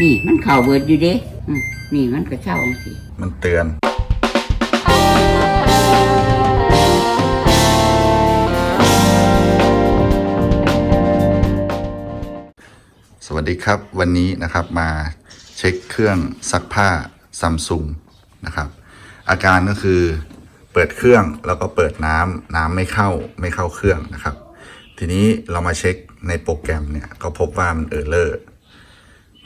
นี่มันเข่าเบิดอยู่เด้อืมนี่มันก็เช่าสิ มันเตือน สวัสดีครับ วันนี้นะครับมาเช็คเครื่องซักผ้าซัมซุงนะครับ อาการก็คือเปิดเครื่องแล้วก็เปิดน้ำน้ำไม่เข้าไม่เข้าเครื่องนะครับ ทีนี้เรามาเช็คในโปรแกรมเนี่ยก็พบว่ามันเออร์เลอร์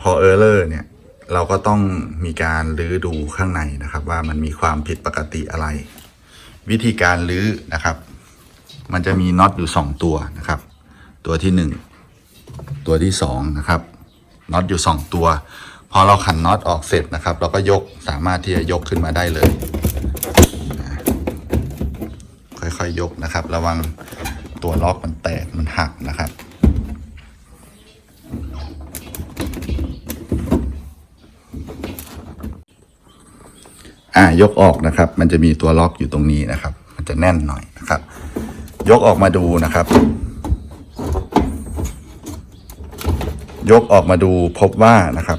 พอเออร์เลอร์เนี่ยเราก็ต้องมีการลื้อดูข้างในนะครับ ว่ามันมีความผิดปกติอะไร วิธีการลื้อนะครับ มันจะมีน็อตอยู่สองตัวนะครับ ตัวที่หนึ่งตัวที่สองนะครับน็อตอยู่สองตัว พอเราขันน็อตออกเสร็จนะครับ เราก็ยกสามารถที่จะยกขึ้นมาได้เลย ค่อยๆยกนะครับ ระวังตัวล็อกมันแตกมันหักนะครับ อ่ายกออกนะครับ มันจะมีตัวล็อกอยู่ตรงนี้นะครับ มันจะแน่นหน่อยนะครับ ยกออกมาดูนะครับ ยกออกมาดูพบว่านะครับ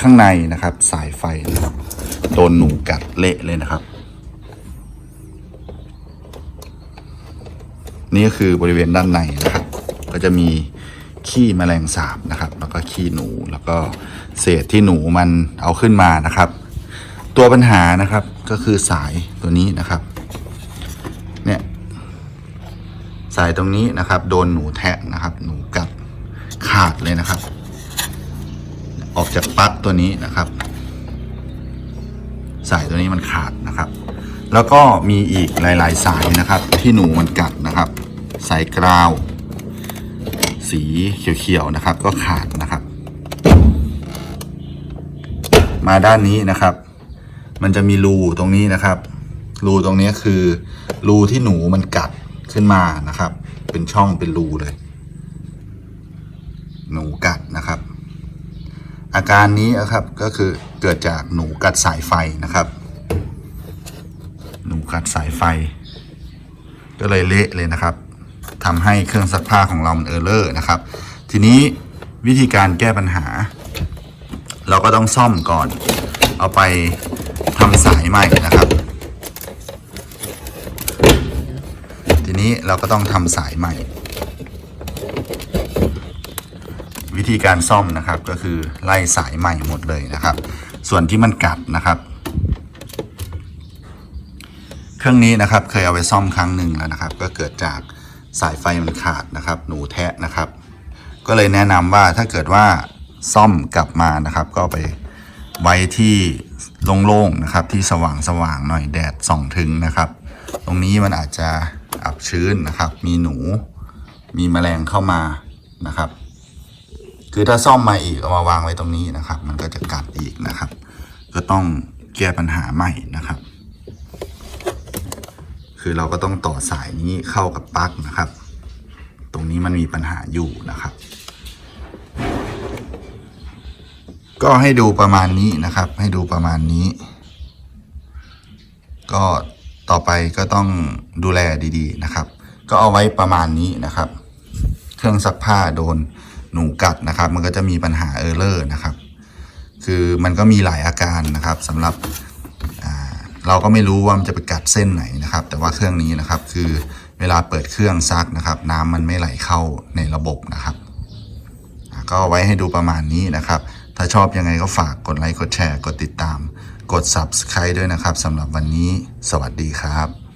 ข้างในนะครับ สายไฟนะครับโดนหนูกัดเละเลยนะครับ นี่ก็คือบริเวณด้านในนะครับ ก็จะมีขี้แมลงสาบนะครับ แล้วก็ขี้หนูแล้วก็เศษที่หนูมันเอาขึ้นมานะครับ ตัวปัญหานะครับก็คือสายตัวนี้นะครับ เนี่ยสายตรงนี้นะครับ โดนหนูแทะนะครับ หนูกัดขาดเลยนะครับ ออกจากปลั๊กตัวนี้นะครับ สายตัวนี้มันขาดนะครับ แล้วก็มีอีกหลาย ๆ สายนะครับ ที่หนูมันกัดนะครับ สายกราว สีเขียวๆนะครับ ก็ขาดนะครับ มาด้านนี้นะครับ มันจะมีรูตรงนี้นะครับ รูตรงนี้คือรูที่หนูมันกัดขึ้นมานะครับ เป็นช่องเป็นรูเลย หนูกัดนะครับ อาการนี้นะครับก็คือเกิดจากหนูกัดสายไฟนะครับ หนูกัดสายไฟ ก็เลยเละเลยนะครับทำให้เครื่องซักผ้าของเรามันเออร์เลอร์นะครับ ทีนี้วิธีการแก้ปัญหา เราก็ต้องซ่อมก่อน เอาไป ทำสายใหม่นะครับ ทีนี้เราก็ต้องทำสายใหม่ วิธีการซ่อมนะครับก็คือไล่สายใหม่หมดเลยนะครับ ส่วนที่มันกัดนะครับ เครื่องนี้นะครับเคยเอาไปซ่อมครั้งหนึ่งแล้วนะครับ ก็เกิดจากสายไฟมันขาดนะครับ หนูแทะนะครับ ก็เลยแนะนำว่าถ้าเกิดว่าซ่อมกลับมานะครับ ก็ไปไว้ที่ โล่งๆนะครับที่สว่างๆหน่อยแดดส่องถึงนะครับ ตรงนี้มันอาจจะอับชื้นนะครับ มีหนู มีแมลงเข้ามานะครับ คือถ้าซ่อมมาอีกเอามาวางไว้ตรงนี้นะครับ มันก็จะกัดอีกนะครับ ก็ต้องแก้ปัญหาใหม่นะครับ คือเราก็ต้องต่อสายนี้เข้ากับปลั๊กนะครับ ตรงนี้มันมีปัญหาอยู่นะครับ ก็ให้ดูประมาณนี้นะครับ ให้ดูประมาณนี้ ก็ต่อไปก็ต้องดูแลดีๆนะครับ ก็เอาไว้ประมาณนี้นะครับ เครื่องซักผ้าโดนหนูกัดนะครับ มันก็จะมีปัญหาเออร์เลอร์นะครับ คือมันก็มีหลายอาการนะครับสำหรับเราก็ไม่รู้ว่ามันจะไปกัดเส้นไหนนะครับ แต่ว่าเครื่องนี้นะครับคือเวลาเปิดเครื่องซักนะครับ น้ำมันไม่ไหลเข้าในระบบนะครับ ก็เอาไว้ให้ดูประมาณนี้นะครับ ถ้าชอบยังไงก็ฝากกดไลค์กดแชร์ กดติดตาม กด subscribe ด้วยนะครับสำหรับวันนี้ สวัสดีครับ